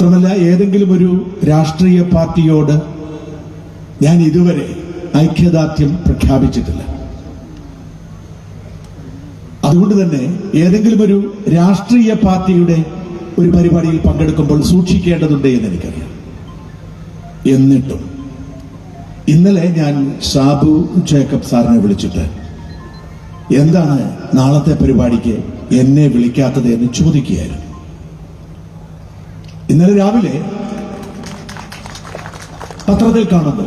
മാത്രമല്ല ഏതെങ്കിലും ഒരു രാഷ്ട്രീയ പാർട്ടിയോട് ഞാൻ ഇതുവരെ ഐക്യദാർഢ്യം പ്രഖ്യാപിച്ചിട്ടില്ല. അതുകൊണ്ട് തന്നെ ഏതെങ്കിലും ഒരു രാഷ്ട്രീയ പാർട്ടിയുടെ ഒരു പരിപാടിയിൽ പങ്കെടുക്കുമ്പോൾ സൂക്ഷിക്കേണ്ടതുണ്ട് എന്ന് എനിക്കറിയാം. എന്നിട്ടും ഇന്നലെ ഞാൻ ഷാബു ജേക്കബ് സാറിനെ വിളിച്ചിട്ട് എന്താണ് നാളത്തെ പരിപാടിക്ക് എന്നെ വിളിക്കാത്തത് എന്ന് ചോദിക്കുകയായിരുന്നു. ഇന്നലെ രാവിലെ പത്രത്തിൽ കാണുന്നു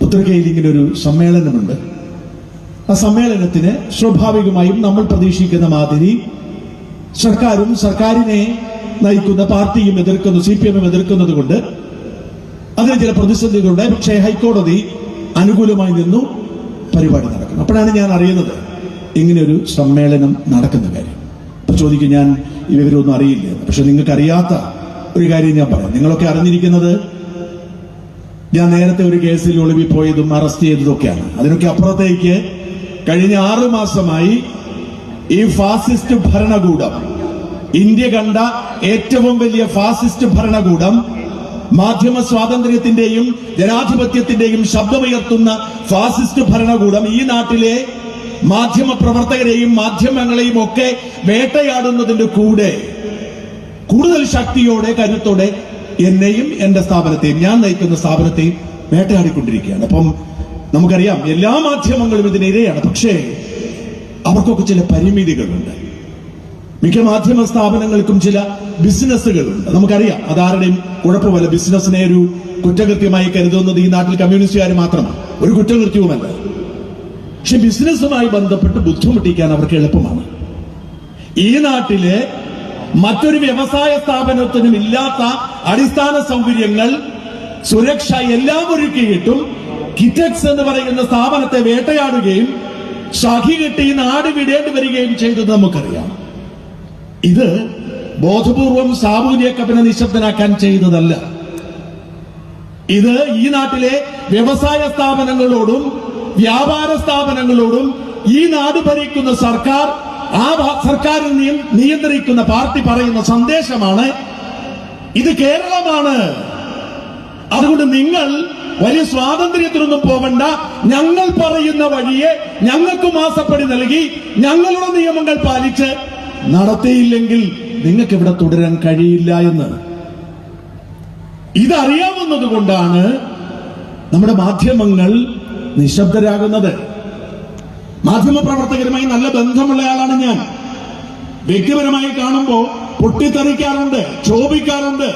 പുത്രകയിൽ ഇങ്ങനെ ഒരു സമ്മേളനമുണ്ട്. ആ സമ്മേളനത്തിന് സ്വാഭാവികമായും നമ്മൾ പ്രതീക്ഷിക്കുന്ന മാതിരി സർക്കാരും സർക്കാരിനെ നയിക്കുന്ന പാർട്ടിയും എതിർക്കുന്നു സി പി എമ്മും എതിർക്കുന്നത് കൊണ്ട് അതിന് ചില പ്രതിസന്ധികളുണ്ട്. പക്ഷേ ഹൈക്കോടതി അനുകൂലമായി നിന്നു പരിപാടി നടക്കുന്നു. അപ്പോഴാണ് ഞാൻ അറിയുന്നത് ഇങ്ങനെ ഒരു സമ്മേളനം നടക്കുന്ന കാര്യം. അപ്പൊ ചോദിക്കും ഞാൻ ഈ വിവരമൊന്നും അറിയില്ല. പക്ഷെ നിങ്ങൾക്ക് അറിയാത്ത ഒരു കാര്യം ഞാൻ പറയാം. നിങ്ങളൊക്കെ അറിഞ്ഞിരിക്കുന്നത് ഞാൻ നേരത്തെ ഒരു കേസിൽ ഒളിവിൽ പോയതും അറസ്റ്റ് ചെയ്തതൊക്കെയാണ്. അതിനൊക്കെ അപ്പുറത്തേക്ക് കഴിഞ്ഞ ആറു മാസമായി ഈ ഫാസിസ്റ്റ് ഭരണകൂടം ഇന്ത്യ കണ്ട ഏറ്റവും വലിയ ഫാസിസ്റ്റ് ഭരണകൂടം മാധ്യമ സ്വാതന്ത്ര്യത്തിന്റെയും ജനാധിപത്യത്തിന്റെയും ശബ്ദമുയർത്തുന്ന ഫാസിസ്റ്റ് ഭരണകൂടം ഈ നാട്ടിലെ മാധ്യമ പ്രവർത്തകരെയും മാധ്യമങ്ങളെയും ഒക്കെ വേട്ടയാടുന്നതിന്റെ കൂടെ കൂടുതൽ ശക്തിയോടെ കരുത്തോടെ എന്നെയും എന്റെ സ്ഥാപനത്തെയും ഞാൻ നയിക്കുന്ന സ്ഥാപനത്തെയും വേട്ടയാടിക്കൊണ്ടിരിക്കുകയാണ്. അപ്പം നമുക്കറിയാം എല്ലാ മാധ്യമങ്ങളും ഇതിനിരയാണ് പക്ഷേ അവർക്കൊക്കെ ചില പരിമിതികളുണ്ട്. മിക്ക മാധ്യമ സ്ഥാപനങ്ങൾക്കും ചില ബിസിനസ്സുകളുണ്ട്. നമുക്കറിയാം അതാരുടെയും കുഴപ്പമല്ല. ബിസിനസ്സിനെ ഒരു കുറ്റകൃത്യമായി കരുതുന്നത് ഈ നാട്ടിൽ കമ്മ്യൂണിസ്റ്റുകാർ മാത്രമാണ്. ഒരു കുറ്റകൃത്യവുമല്ല. പക്ഷെ ബിസിനസ്സുമായി ബന്ധപ്പെട്ട് ബുദ്ധിമുട്ടിക്കാൻ അവർക്ക് എളുപ്പമാണ്. ഈ നാട്ടിലെ മറ്റൊരു വ്യവസായ സ്ഥാപനത്തിനും ഇല്ലാത്ത അടിസ്ഥാന സൗകര്യങ്ങൾ സുരക്ഷ എല്ലാം ഒരുക്കിയിട്ടും കിറ്റക്സ് എന്ന് പറയുന്ന സ്ഥാപനത്തെ വേട്ടയാടുകയും ഷഹി കെട്ടി നാട് വിടേണ്ടി വരികയും ചെയ്തത് നമുക്കറിയാം. ഇത് ബോധപൂർവം സാമൂഹ്യ ജേക്കബിനെ നിശബ്ദനാക്കാൻ ചെയ്തതല്ല. ഇത് ഈ നാട്ടിലെ വ്യവസായ സ്ഥാപനങ്ങളോടും വ്യാപാര സ്ഥാപനങ്ങളോടും ഈ നാട് ഭരിക്കുന്ന സർക്കാർ ആ സർക്കാർ നിയന്ത്രിക്കുന്ന പാർട്ടി പറയുന്ന സന്ദേശമാണ് ഇത് കേരളമാണ്. അതുകൊണ്ട് നിങ്ങൾ വലിയ സ്വാതന്ത്ര്യത്തിനൊന്നും പോകണ്ട ഞങ്ങൾ പറയുന്ന വഴിയെ ഞങ്ങൾക്ക് മാസപ്പടി നൽകി ഞങ്ങളുടെ നിയമങ്ങൾ പാലിച്ച് നടത്തിയില്ലെങ്കിൽ നിങ്ങൾക്ക് ഇവിടെ തുടരാൻ കഴിയില്ല എന്ന്. ഇതറിയാവുന്നത് കൊണ്ടാണ് നമ്മുടെ മാധ്യമങ്ങൾ നിശബ്ദരാകുന്നത്. മാധ്യമ പ്രവർത്തകരുമായി നല്ല ബന്ധമുള്ളയാളാണ് ഞാൻ. വ്യക്തിപരമായി കാണുമ്പോൾ പൊട്ടിത്തെറിക്കാറുണ്ട് ക്ഷോഭിക്കാറുണ്ട്.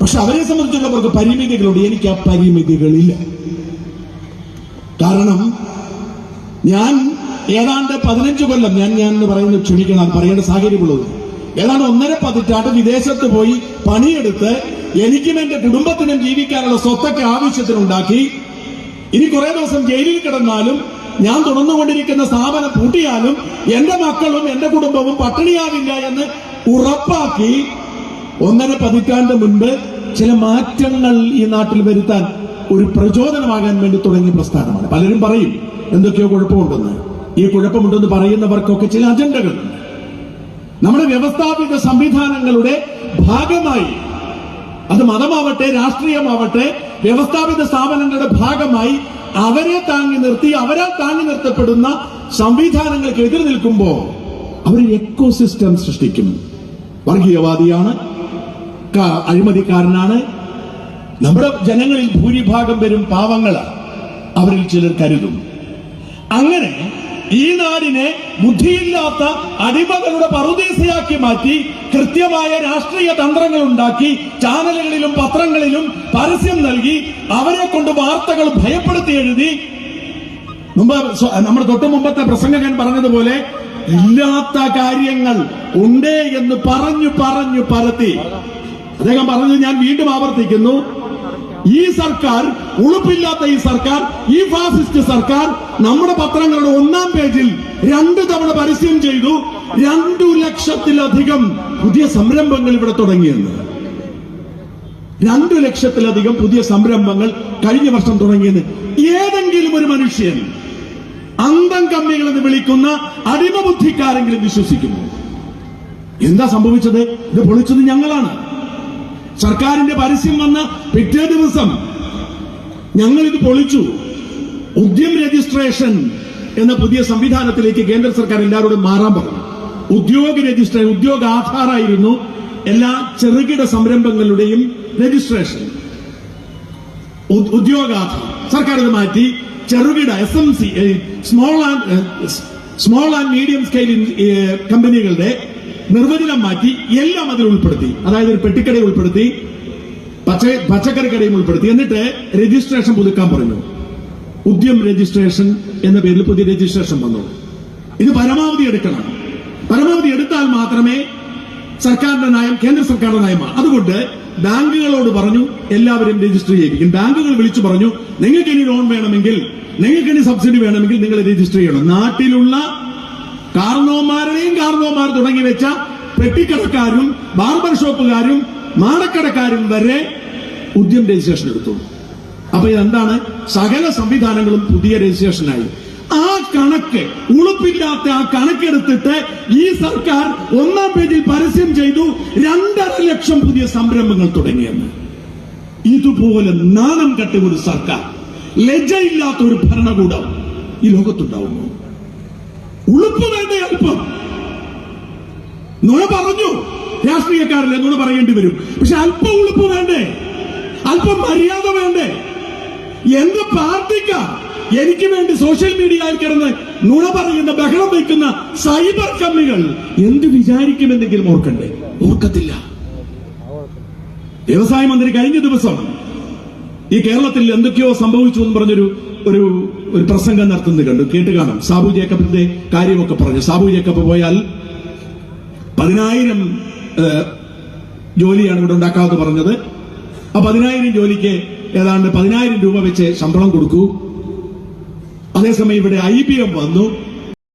പക്ഷെ അവരെ സംബന്ധിച്ചുള്ളവർക്ക് പരിമിതികളുണ്ട്. എനിക്ക് ആ പരിമിതികളില്ല. കാരണം ഞാൻ ഏതാണ്ട് പതിനഞ്ച് കൊല്ലം ഞാൻ ഞാൻ പറയുന്നത് ക്ഷണിക്കണം അത് പറയേണ്ട സാഹചര്യമുള്ളത് ഏതാണ്ട് ഒന്നര പതിറ്റാണ്ട് വിദേശത്ത് പോയി പണിയെടുത്ത് എനിക്കും എന്റെ കുടുംബത്തിനും ജീവിക്കാനുള്ള സ്വത്തൊക്കെ ആവശ്യത്തിനുണ്ടാക്കി. ഇനി കുറെ ദിവസം ജയിലിൽ കിടന്നാലും ഞാൻ തുറന്നുകൊണ്ടിരിക്കുന്ന സ്ഥാപനം പൂട്ടിയാലും എന്റെ മക്കളും എന്റെ കുടുംബവും പട്ടിണിയാവില്ല എന്ന് ഉറപ്പാക്കി ഒന്നര പതിറ്റാണ്ട് മുൻപ് ചില മാറ്റങ്ങൾ ഈ നാട്ടിൽ വരുത്താൻ ഒരു പ്രചോദനമാകാൻ വേണ്ടി തുടങ്ങിയ പ്രസ്ഥാനമാണ്. പലരും പറയും എന്തൊക്കെയോ കുഴപ്പമുണ്ടെന്ന്. ഈ കുഴപ്പമുണ്ടെന്ന് പറയുന്നവർക്കൊക്കെ ചില അജണ്ടകൾ. നമ്മുടെ വ്യവസ്ഥാപിത സംവിധാനങ്ങളുടെ ഭാഗമായി അത് മതമാവട്ടെ രാഷ്ട്രീയമാവട്ടെ വ്യവസ്ഥാപിത സ്ഥാപനങ്ങളുടെ ഭാഗമായി അവരെ താങ്ങി നിർത്തി അവരെ താങ്ങി നിർത്തപ്പെടുന്ന സംവിധാനങ്ങൾക്ക് എതിർ നിൽക്കുമ്പോൾ അവർ എക്കോസിസ്റ്റം സൃഷ്ടിക്കും. വർഗീയവാദിയാണ് അഴിമതിക്കാരനാണ്. നമ്മുടെ ജനങ്ങളിൽ ഭൂരിഭാഗം പേരും പാവങ്ങളാണ് അവരിൽ ചിലർ കരുതും. അങ്ങനെ ഈ നാടിനെ ബുദ്ധിയില്ലാത്ത അടിമകളുടെ പറുദീസയാക്കി മാറ്റി കൃത്യമായ രാഷ്ട്രീയ തന്ത്രങ്ങൾ ഉണ്ടാക്കി ചാനലുകളിലും പത്രങ്ങളിലും പരസ്യം നൽകി അവരെ കൊണ്ട് വാർത്തകൾ ഭയപ്പെടുത്തി എഴുതി. മുമ്പ് നമ്മുടെ തൊട്ടു മുമ്പത്തെ പ്രസംഗകൻ പറഞ്ഞതുപോലെ ഇല്ലാത്ത കാര്യങ്ങൾ ഉണ്ടേ എന്ന് പറഞ്ഞു പറഞ്ഞു പരത്തി. അദ്ദേഹം പറഞ്ഞു ഞാൻ വീണ്ടും ആവർത്തിക്കുന്നു. ഈ സർക്കാർ ഉളുപ്പില്ലാത്ത ഈ സർക്കാർ ഈ ഫാസിസ്റ്റ് സർക്കാർ നമ്മുടെ പത്രങ്ങളുടെ ഒന്നാം പേജിൽ രണ്ടു തവണ പരസ്യം ചെയ്തു രണ്ടു ലക്ഷത്തിലധികം പുതിയ സംരംഭങ്ങൾ ഇവിടെ തുടങ്ങിയെന്ന്. രണ്ടു ലക്ഷത്തിലധികം പുതിയ സംരംഭങ്ങൾ കഴിഞ്ഞ വർഷം തുടങ്ങിയെന്ന്. ഏതെങ്കിലും ഒരു മനുഷ്യൻ അന്തം കമ്മികൾ എന്ന് വിളിക്കുന്ന അടിമബുദ്ധിക്കാരെങ്കിലും വിശ്വസിക്കുന്നു എന്താ സംഭവിച്ചത്? ഇത് പൊളിച്ചത് ഞങ്ങളാണ്. സർക്കാരിന്റെ പരസ്യം വന്ന പിറ്റേ ദിവസം ഞങ്ങൾ ഇത് പൊളിച്ചു. ഉദ്യം രജിസ്ട്രേഷൻ എന്ന പുതിയ സംവിധാനത്തിലേക്ക് കേന്ദ്ര സർക്കാർ എല്ലാവരോടും മാറാൻ പറഞ്ഞു. ഉദ്യോഗ രജിസ്ട്രേഷൻ ഉദ്യോഗ ആധാറായിരുന്നു എല്ലാ ചെറുകിട സംരംഭങ്ങളുടെയും രജിസ്ട്രേഷൻ. ഉദ്യോഗാധാർ. സർക്കാർ ഇത് മാറ്റി. ചെറുകിട S M C small and small and medium scale കമ്പനികളുടെ നിർവചനം മാറ്റി എല്ലാം അതിൽ ഉൾപ്പെടുത്തി. അതായത് ഒരു പെട്ടിക്കടയിൽ ഉൾപ്പെടുത്തി പച്ച പച്ചക്കറി കടയും ഉൾപ്പെടുത്തി. എന്നിട്ട് രജിസ്ട്രേഷൻ പുതുക്കാൻ പറഞ്ഞു. ഉദ്യം രജിസ്ട്രേഷൻ എന്ന പേരിൽ പുതിയ രജിസ്ട്രേഷൻ വന്നു. ഇത് പരമാവധി എടുക്കണം. പരമാവധി എടുത്താൽ മാത്രമേ സർക്കാരിന്റെ നയം കേന്ദ്ര സർക്കാരിന്റെ നയമാണ് അതുകൊണ്ട് ബാങ്കുകളോട് പറഞ്ഞു എല്ലാവരും രജിസ്റ്റർ ചെയ്യിപ്പിക്കും. ബാങ്കുകൾ വിളിച്ചു പറഞ്ഞു നിങ്ങൾക്ക് ഇനി ലോൺ വേണമെങ്കിൽ നിങ്ങൾക്ക് ഇനി സബ്സിഡി വേണമെങ്കിൽ നിങ്ങൾ രജിസ്റ്റർ ചെയ്യണം. നാട്ടിലുള്ള കാർണോമാരുടെയും കാർണോമാർ തുടങ്ങി വെച്ച പെട്ടിക്കടക്കാരും ബാർബർ ഷോപ്പുകാരും മാടക്കടക്കാരും വരെ ഉദ്യം രജിസ്ട്രേഷൻ എടുത്തു. അപ്പൊ ഇതെന്താണ്? സകല സംവിധാനങ്ങളും പുതിയ രജിസ്ട്രേഷനായി. ആ കണക്ക് ഉളുപ്പില്ലാത്ത ആ കണക്കെടുത്തിട്ട് ഈ സർക്കാർ ഒന്നാം പേജിൽ പരസ്യം ചെയ്തു രണ്ടര ലക്ഷം പുതിയ സംരംഭങ്ങൾ തുടങ്ങിയെന്ന്. ഇതുപോലെ നാണം കെട്ട ഒരു സർക്കാർ ലജ്ജയില്ലാത്ത ഒരു ഭരണകൂടം ഈ ലോകത്തുണ്ടാവുന്നു. ഉളുപ്പ് വേണ്ട അല്പം നുണ പറഞ്ഞു. രാഷ്ട്രീയക്കാരല്ലേ നുണ പറയേണ്ടി വരും. പക്ഷെ അല്പം ഉളുപ്പ് വേണ്ടേ? അല്പം മര്യാദ വേണ്ടേ? എന്ത് പാർട്ടിക്ക എനിക്ക് വേണ്ടി സോഷ്യൽ മീഡിയയിൽ കിടന്ന് നുണ പറയുന്ന ബഹളം വയ്ക്കുന്ന സൈബർ കമ്മികൾ എന്ത് വിചാരിക്കുമെന്നെങ്കിലും ഓർക്കണ്ടേ? ഓർക്കത്തില്ല. വ്യവസായ മന്ത്രി കഴിഞ്ഞ ദിവസം ഈ കേരളത്തിൽ എന്തൊക്കെയോ സംഭവിച്ചു എന്ന് പറഞ്ഞൊരു ഒരു ഒരു പ്രസംഗം നടത്തുന്നത് കണ്ടു. കേട്ട് കാണാം. സാബു ജേക്കബിന്റെ കാര്യമൊക്കെ പറഞ്ഞു. സാബു ജേക്കബ് പോയാൽ പതിനായിരം ജോലിയാണ് ഇവിടെ ഉണ്ടാക്കാമെന്ന് പറഞ്ഞത്. ആ പതിനായിരം ജോലിക്ക് ഏതാണ്ട് പതിനായിരം രൂപ വെച്ച് ശമ്പളം കൊടുക്കൂ. അതേസമയം ഇവിടെ ഐ എം വന്നു.